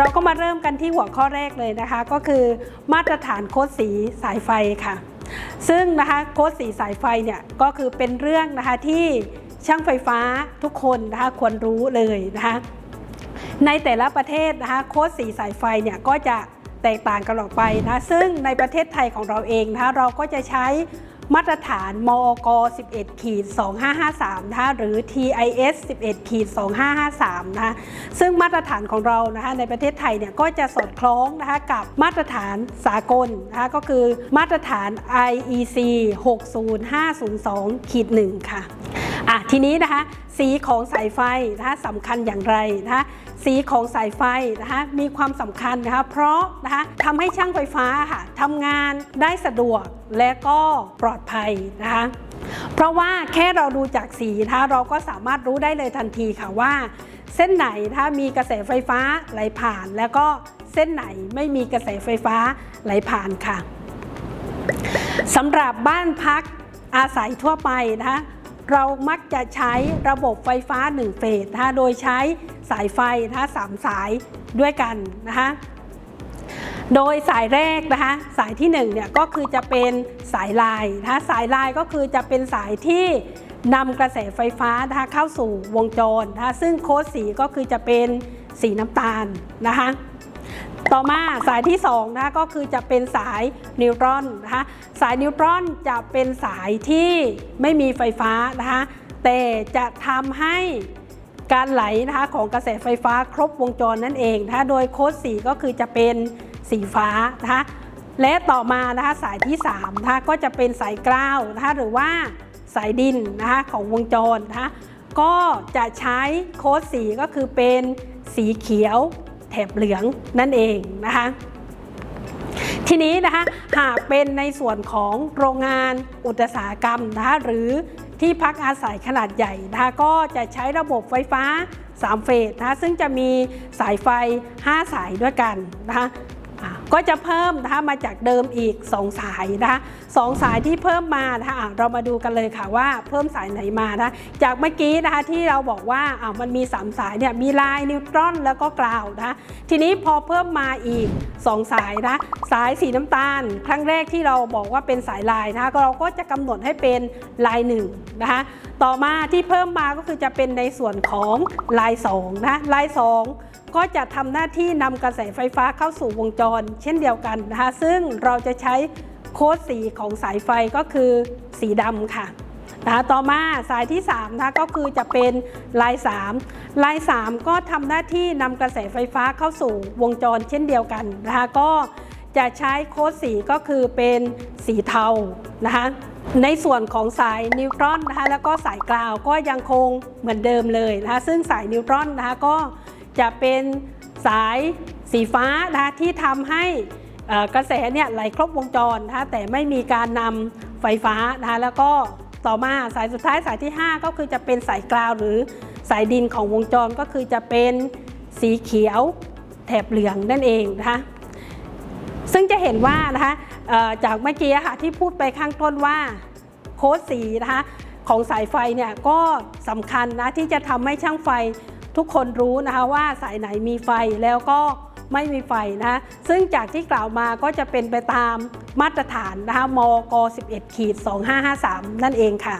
เราก็มาเริ่มกันที่หัวข้อแรกเลยนะคะ ก็คือมาตรฐานโค้ดสีสายไฟค่ะ ซึ่งนะคะโค้ดสีสายไฟเนี่ยก็คือเป็นเรื่องนะคะที่ช่างไฟฟ้าทุกคนนะคะควรรู้เลยนะคะในแต่ละประเทศนะคะโค้ดสีสายไฟเนี่ยก็จะแตกต่างกันออกไปนะซึ่งในประเทศไทยของเราเองนะคะเราก็จะใช้ มาตรฐานมอก11ขีด2553นะคะหรือ TIS 11ขีด2553นะคะซึ่งมาตรฐานของเรานะคะในประเทศไทยเนี่ยก็จะสอดคล้องนะคะกับมาตรฐานสากลนะคะก็คือมาตรฐาน IEC 60502ขีด1ค่ะ ทีนี้นะคะสีของสายไฟนะคะสำคัญอย่างไรนะคะสีของสายไฟนะคะมีความสำคัญนะคะเพราะนะคะทำให้ช่างไฟฟ้าค่ะทำงานได้สะดวกและก็ปลอดภัยนะคะเพราะว่าแค่เราดูจากสีนะคะเราก็สามารถรู้ได้เลยทันทีค่ะว่า เส้นไหนถ้ามีกระแสไฟฟ้าไหลผ่าน แล้วก็เส้นไหนไม่มีกระแสไฟฟ้าไหลผ่านค่ะสำหรับบ้านพักอาศัยทั่วไปนะคะ เรามักจะใช้ระบบไฟฟ้า 1 เฟสนะคะโดยใช้สายไฟนะคะสามสายด้วยกันนะคะโดยสายแรกนะคะสายที่1เนี่ยก็คือจะเป็นสายลายนะคะสายลายก็คือจะเป็นสายที่นำกระแสไฟฟ้านะคะเข้าสู่วงจรนะคะซึ่งโค้ดสีก็คือจะเป็นสีน้ำตาลนะคะ ต่อมาสายที่2นะคะก็คือจะเป็นสายนิวตรอนนะคะสายนิวตรอนจะเป็นสายที่ไม่มีไฟฟ้านะคะแต่จะทำให้การไหลนะคะของกระแสไฟฟ้าครบวงจรนั่นเองนะคะโดยโค้ดสีก็คือจะเป็นสีฟ้านะคะและต่อมานะคะสายที่3นะคะก็จะเป็นสายกล้าวนะคะหรือว่าสายดินนะคะของวงจรนะคะก็จะใช้โค้ดสีก็คือเป็นสีเขียว บเหลืองนั่นเองนะคะทีนี้นะคะหากเป็นในส่วนของโรงงานอุตสาหกรรมนะคะหรือที่พักอาศัยขนาดใหญ่นะคะก็จะใช้ระบบไฟฟ้า 3 เฟสนะคะซึ่งจะมีสายไฟ 5 สายด้วยกันนะคะอะ ก็จะเพิ่มนะคะมาจากเดิมอีก 2 สายนะคะสองสายที่เพิ่มมานะคะะเรามาดูกันเลยค่ะว่าเพิ่มสายไหนมานะะจากเมื่อกี้นะคะที่เราบอกว่าอะมันมี 3 สายเนี่ยมีลายนิวตรอนแล้วก็กราวนะะทีนี้พอเพิ่มมาอีก 2 สายนะสายสีน้ำตาล ครั้งแรกที่เราบอกว่าเป็นสายลายนะคะเราก็จะกำหนดให้เป็นลายหนึ่งนะคะต่อมาที่เพิ่มมาก็คือจะเป็นในส่วนของลาย2นะลาย2ก็จะทำหน้าที่นำกระแสไฟฟ้าเข้าสู่วงจรเช่นเดียวกันนะคะ ซึ่งเราจะใช้โค้ดสีของสายไฟก็คือสีดำค่ะนะคะต่อมาสายที่3นะคะก็คือจะเป็นลาย 3 ลาย 3 ก็ทำหน้าที่นำกระแสไฟฟ้าเข้าสู่วงจรเช่นเดียวกันนะคะก็จะใช้โค้ดสีก็คือเป็นสีเทานะคะในส่วนของสายนิวตรอนนะคะแล้วก็สายกราวก็ยังคงเหมือนเดิมเลยนะคะซึ่งสายนิวตรอนนะคะก็จะเป็นสาย สีฟ้านะคะที่ทำให้กระแสเนี่ยไหลครบวงจรนะคะแต่ไม่มีการนำไฟฟ้านะคะแล้วก็ต่อมาสายสุดท้ายสายที่ 5 ก็คือจะเป็นสายกราวหรือสายดินของวงจรก็คือจะเป็นสีเขียวแถบเหลืองนั่นเองนะคะซึ่งจะเห็นว่านะคะจากเมื่อกี้ค่ะที่พูดไปข้างต้นว่าโค้ดสีนะคะของสายไฟเนี่ยก็สำคัญนะที่จะทำให้ช่างไฟทุกคนรู้นะคะว่าสายไหนมีไฟแล้วก็ ไม่มีไฟนะซึ่งจากที่กล่าวมาก็จะเป็นไปตามมาตรฐานนะคะมก 11ขีด2553 นั่นเองค่ะ